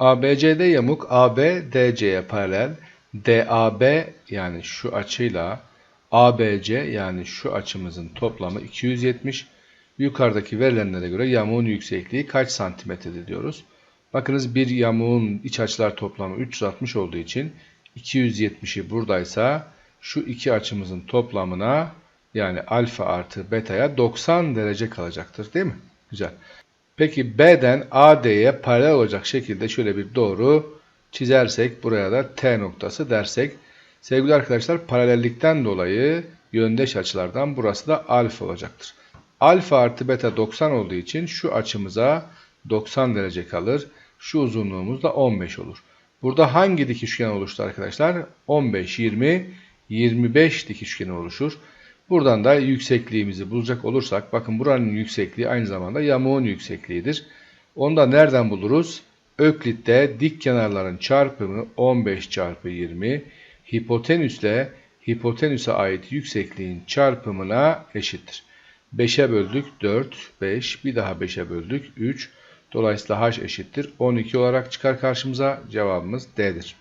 ABCD yamuk AB DC'ye paralel. DAB yani şu açıyla ABC yani şu açımızın toplamı 270. Yukarıdaki verilenlere göre yamuğun yüksekliği kaç santimetredir diyoruz. Bakınız bir yamuğun iç açılar toplamı 360 olduğu için 270'i buradaysa şu iki açımızın toplamına yani alfa artı beta'ya 90 derece kalacaktır değil mi? Güzel. Peki B'den AD'ye paralel olacak şekilde şöyle bir doğru çizersek buraya da T noktası dersek sevgili arkadaşlar paralellikten dolayı yöndeş açılardan burası da alfa olacaktır. Alfa artı beta 90 olduğu için şu açımıza 90 derece kalır. Şu uzunluğumuz da 15 olur. Burada hangi dik üçgen oluştu arkadaşlar? 15, 20, 25 dik üçgeni oluşur. Buradan da yüksekliğimizi bulacak olursak bakın buranın yüksekliği aynı zamanda yamuğun yüksekliğidir. Onu da nereden buluruz? Öklit'te dik kenarların çarpımı 15 çarpı 20 hipotenüsle hipotenüse ait yüksekliğin çarpımına eşittir. 5'e böldük 4, 5 bir daha 5'e böldük 3. Dolayısıyla h eşittir 12 olarak çıkar karşımıza cevabımız D'dir.